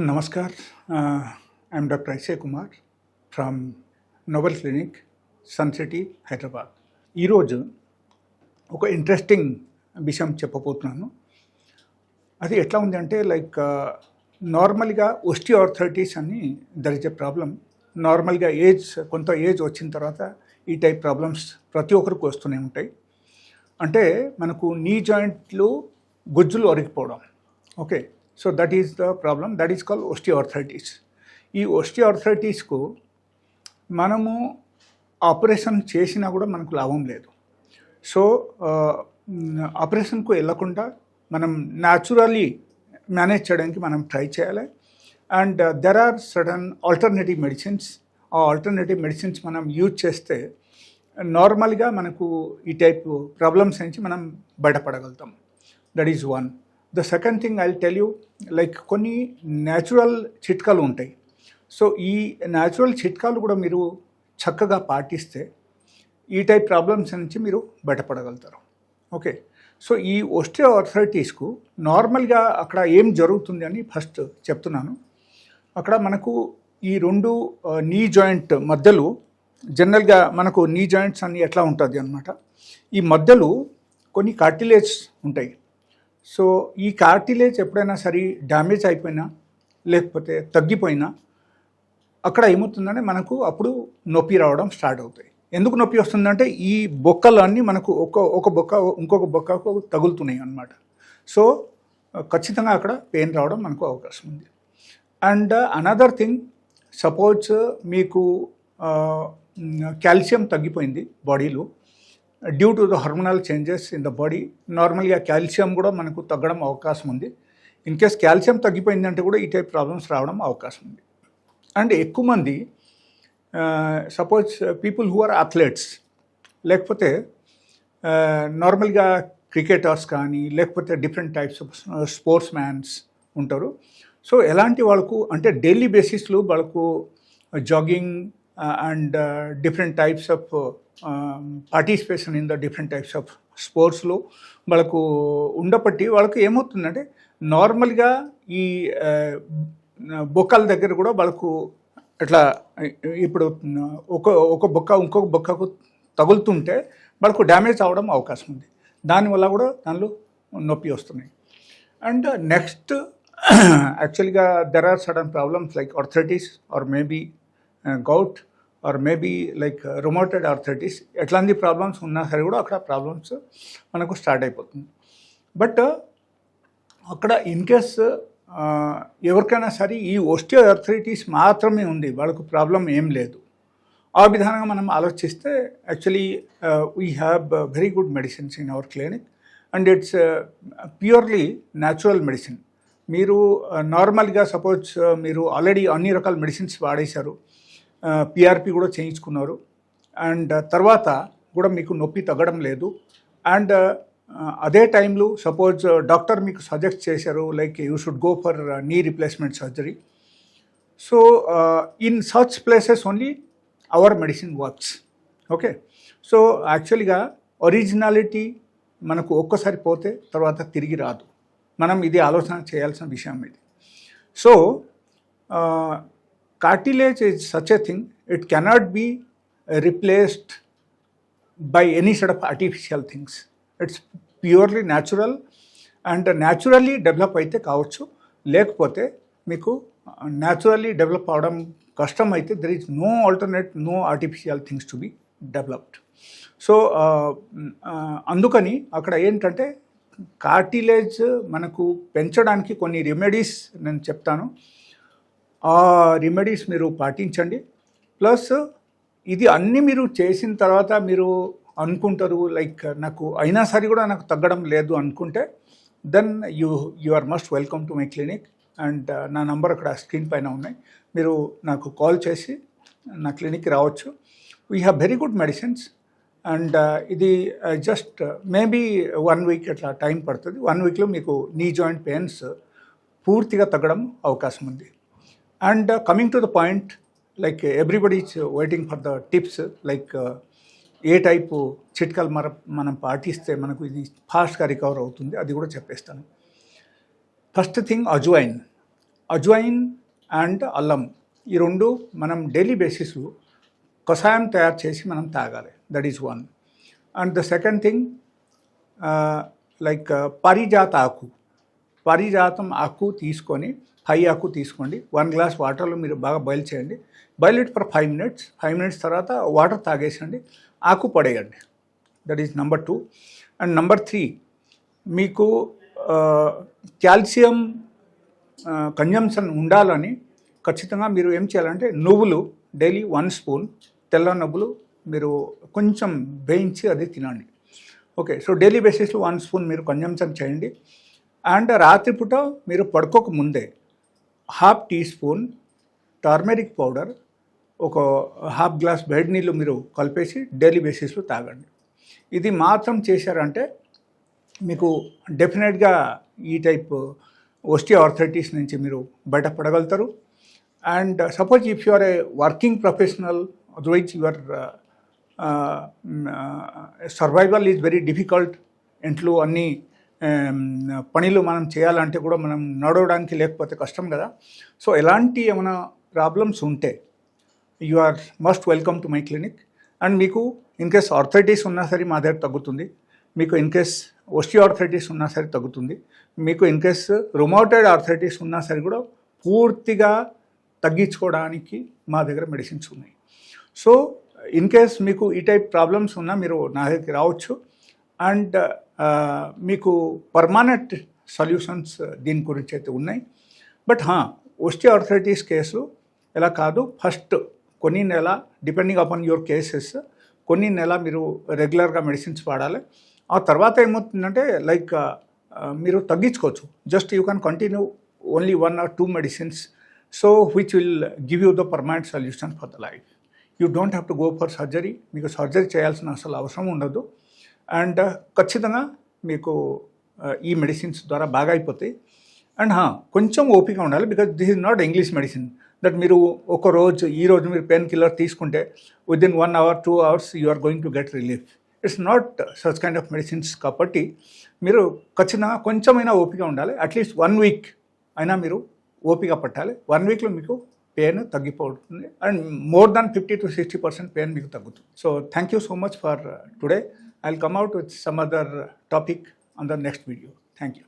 Namaskar. Uh, I'm Dr. Kumar Kumar from Novel Clinic, Sun City Hyderabad. ఈరోజు ఒక interesting విషయం చెప్పబోతున్నాను. అది ఎట్లా ఉంది అంటే లైక్ నార్మల్గా ఆర్థరైటిస్ అని దర్ ఇస్ ఎ ప్రాబ్లం నార్మల్గా ఏజ్ కొంత ఏజ్ వచ్చిన తర్వాత ఈ టైప్ ప్రాబ్లమ్స్ ప్రతి ఒక్కరికి వస్తూనే ఉంటాయి. అంటే మనకు నీ జాయింట్లు గుజ్జులు ఒరిగిపోవడం okay? So that is the problem that is call arthritis ఈ ఆర్థరైటిస్కు మనము ఆపరేషన్ చేసినా కూడా మనకు లాభం లేదు సో ఆపరేషన్కు వెళ్ళకుండా మనం న్యాచురల్లీ మేనేజ్ చేయడానికి మనం ట్రై చేయాలి and there are certain alternative medicines ఆ ఆల్టర్నేటివ్ మెడిసిన్స్ మనం యూజ్ చేస్తే నార్మల్గా మనకు ఈ టైప్ ప్రాబ్లమ్స్ నుంచి మనం బయటపడగలుగుతాం that is one the second thing I tell you like కొన్ని న్యాచురల్ చిట్కాలు ఉంటాయి. సో ఈ న్యాచురల్ చిట్కాలు కూడా మీరు చక్కగా పాటిస్తే ఈ టైప్ ప్రాబ్లమ్స్ నుంచి మీరు బయటపడగలుగుతారు. ఓకే సో ఈ ఒస్టియో ఆర్థరైటిస్కు నార్మల్గా అక్కడ ఏం జరుగుతుంది అని ఫస్ట్ చెప్తున్నాను. అక్కడ మనకు ఈ రెండు నీ జాయింట్ మధ్యలో జనరల్గా మనకు నీ జాయింట్స్ అన్ని ఎట్లా ఉంటుంది అనమాట ఈ మధ్యలో కొన్ని కార్టిలేజ్ ఉంటాయి. సో ఈ కార్టిలేజ్ ఎప్పుడైనా సరే డ్యామేజ్ అయిపోయినా లేకపోతే తగ్గిపోయినా అక్కడ ఏమవుతుందంటే మనకు అప్పుడు నొప్పి రావడం స్టార్ట్ అవుతాయి. ఎందుకు నొప్పి వస్తుందంటే ఈ బొక్కలన్నీ మనకు ఒక ఒక బొక్క ఇంకొక బొక్కకు తగులుతున్నాయి అన్నమాట. సో ఖచ్చితంగా అక్కడ పెయిన్ రావడం మనకు అవకాశం ఉంది. అండ్ అనదర్ థింగ్ సపోజ్ మీకు కాల్షియం తగ్గిపోయింది బాడీలో due to the hormonal changes in the body నార్మల్గా కాల్షియం కూడా మనకు తగ్గడం అవకాశం ఉంది. ఇన్ కేస్ కాల్షియం తగ్గిపోయిందంటే కూడా ఈ టైప్ ప్రాబ్లమ్స్ రావడం అవకాశం ఉంది. అండ్ ఎక్కువ మంది suppose people who are athletes లేకపోతే నార్మల్గా క్రికెటర్స్ కానీ లేకపోతే different types of sports mans ఉంటారు. సో ఎలాంటి వాళ్ళకు అంటే డైలీ బేసిస్లో వాళ్ళకు jogging and different types of participation in the different types of స్పోర్ట్స్లో వాళ్ళకు ఉండపట్టి వాళ్ళకు ఏమవుతుందంటే నార్మల్గా ఈ బొక్కల దగ్గర కూడా వాళ్ళకు ఇట్లా ఇప్పుడు ఒక ఒక బొక్క ఇంకొక బొక్కకు తగులుతుంటే వాళ్ళకు డ్యామేజ్ అవ్వడం అవకాశం ఉంది. దానివల్ల కూడా దానిలో నొప్పి వస్తున్నాయి. అండ్ నెక్స్ట్ యాక్చువల్గా there are certain problems like arthritis or maybe gout or maybe like rheumatoid arthritis ఎట్లాంటి ప్రాబ్లమ్స్ ఉన్నా సరే కూడా అక్కడ ప్రాబ్లమ్స్ మనకు స్టార్ట్ అయిపోతుంది. బట్ uh, అక్కడ ఇన్ కేస్ uh, ఎవరికైనా సరే ఈ ఒస్టియో ఆర్థరిటీస్ మాత్రమే ఉంది వాళ్ళకు ప్రాబ్లం ఏం లేదు. ఆ విధానంగా మనం ఆలోచిస్తే actually we have very good medicines in our clinic and it's purely natural medicine మీరు uh, నార్మల్గా సపోజ్ మీరు ఆల్రెడీ అన్ని రకాల మెడిసిన్స్ వాడేశారు పిఆర్పి కూడా చేయించుకున్నారు. అండ్ తర్వాత కూడా మీకు నొప్పి తగ్గడం లేదు. అండ్ అదే టైంలో సపోజ్ డాక్టర్ మీకు సజెస్ట్ చేశారు like you should go for knee replacement surgery. So in such places only our medicine works. Okay? So యాక్చువల్గా ఒరిజినాలిటీ మనకు ఒక్కసారి పోతే తర్వాత తిరిగి రాదు. మనం ఇది ఆలోచన చేయాల్సిన విషయం ఇది. So cartilage is such a thing it cannot be replaced by any set of artificial things it's purely natural and naturally develop అయితే కావచ్చు. లేకపోతే మీకు uh, న్యాచురల్లీ డెవలప్ అవడం కష్టం అయితే there is no alternate no artificial things to be developed so అందుకని అక్కడ ఏంటంటే కార్టిలేజ్ మనకు పెంచడానికి కొన్ని రెమెడీస్ నేను చెప్తాను. ఆ రెమెడీస్ మీరు పాటించండి. ప్లస్ ఇది అన్నీ మీరు చేసిన తర్వాత మీరు అనుకుంటారు లైక్ నాకు అయినా సరే కూడా నాకు తగ్గడం లేదు అనుకుంటే then you you are must welcome to my clinic and నా నంబర్ అక్కడ స్క్రీన్ పైన ఉన్నాయి. మీరు నాకు కాల్ చేసి నా క్లినిక్కి రావచ్చు. We have very good medicines and ఇది జస్ట్ మేబీ వన్ వీక్ అట్లా టైం పడుతుంది. వన్ వీక్లో మీకు నీ జాయింట్ పెయిన్స్ పూర్తిగా తగ్గడం అవకాశం ఉంది. And coming to the point like everybody is waiting for the tips like A type చిట్కాలు మన మనం పాటిస్తే మనకు ఇది ఫాస్ట్గా రికవర్ అవుతుంది అది కూడా చెప్పేస్తాను. First thing ajwain. Ajwain and అల్లం ఈ రెండు మనం డైలీ బేసిస్ కషాయం తయారు చేసి మనం తాగాలి. That is one and the second thing like పారిజాత ఆకు. పారిజాతం ఆకు తీసుకొని హై ఆకు తీసుకోండి. వన్ గ్లాస్ వాటర్లో మీరు బాగా బాయిల్ చేయండి. Boil it for five minutes. Five minutes తర్వాత వాటర్ తాగేసండి. ఆకు పడేయండి. That is number two. And number three మీకు కాల్షియం కన్జంప్షన్ ఉండాలని ఖచ్చితంగా మీరు ఏం చేయాలంటే నువ్వులు డైలీ వన్ స్పూన్ తెల్ల నువ్వులు మీరు కొంచెం వేయించి అది తినండి. ఓకే సో డైలీ బేసిస్లో వన్ స్పూన్ మీరు కన్జంప్షన్ చేయండి. అండ్ రాత్రిపూట మీరు పడుకోక ముందే half tea spoon turmeric powder ఒక హాఫ్ గ్లాస్ వేడి నీళ్ళు మీరు కలిపేసి డైలీ బేసిస్లో తాగండి. ఇది మాత్రం చేశారంటే మీకు డెఫినెట్గా ఈ టైప్ ఓస్టీ ఆర్థరైటిస్ నుంచి మీరు బయటపడగలుగుతారు. And suppose if you are a working professional otherwise your survival is very difficult ఇంట్లో అన్నీ పనులు మనం చేయాలంటే కూడా మనం నడవడానికి లేకపోతే కష్టం కదా. సో ఎలాంటి ఏమైనా ప్రాబ్లమ్స్ ఉంటే you are must welcome to my clinic and మీకు ఇన్ కేస్ ఆర్థరైటిస్ ఉన్నా సరే మా దగ్గర తగ్గుతుంది. మీకు ఇన్ కేస్ ఒస్టి ఆర్థరైటిస్ ఉన్నా సరే తగ్గుతుంది. మీకు ఇన్ కేస్ రొమాటైడ్ ఆర్థరైటిస్ ఉన్నా సరే కూడా పూర్తిగా తగ్గించుకోవడానికి మా దగ్గర మెడిసిన్స్ ఉన్నాయి. సో ఇన్ కేస్ మీకు ఈ టైప్ ప్రాబ్లమ్స్ ఉన్నా మీరు నా దగ్గరికి రావచ్చు. అండ్ మీకు పర్మానెంట్ సొల్యూషన్స్ దీని గురించి అయితే ఉన్నాయి. బట్ ఒస్టి ఆర్థరైటిస్ కేసు ఎలా కాదు ఫస్ట్ కొన్ని నెల డిపెండింగ్ అపాన్ యువర్ కేసెస్ కొన్ని నెల మీరు రెగ్యులర్గా మెడిసిన్స్ వాడాలి. ఆ తర్వాత ఏమవుతుందంటే లైక్ మీరు తగ్గించుకోవచ్చు. Just you can continue only one or two medicines so which will give you the permanent solution for the life you don't have to go for surgery మీకు సర్జరీ చేయాల్సిన అసలు అవసరం ఉండదు. అండ్ ఖచ్చితంగా మీకు ఈ మెడిసిన్స్ ద్వారా బాగా అయిపోతాయి. అండ్ కొంచెం ఓపిక ఉండాలి because this is not English medicine that మీరు ఒక రోజు ఈ రోజు మీరు పెయిన్ కిల్లర్ తీసుకుంటే within one hour two hours you are going to get relief it's not such kind of medicines కాబట్టి మీరు ఖచ్చితంగా కొంచెమైనా ఓపిక ఉండాలి. అట్లీస్ట్ వన్ వీక్ అయినా మీరు ఓపిక పట్టాలి. వన్ వీక్లో మీకు పెయిన్ తగ్గిపోతుంది. And more than fifty to sixty percent pain మీకు తగ్గుతుంది. So thank you so much for today I'll come out with some other topic on the next video. Thank you.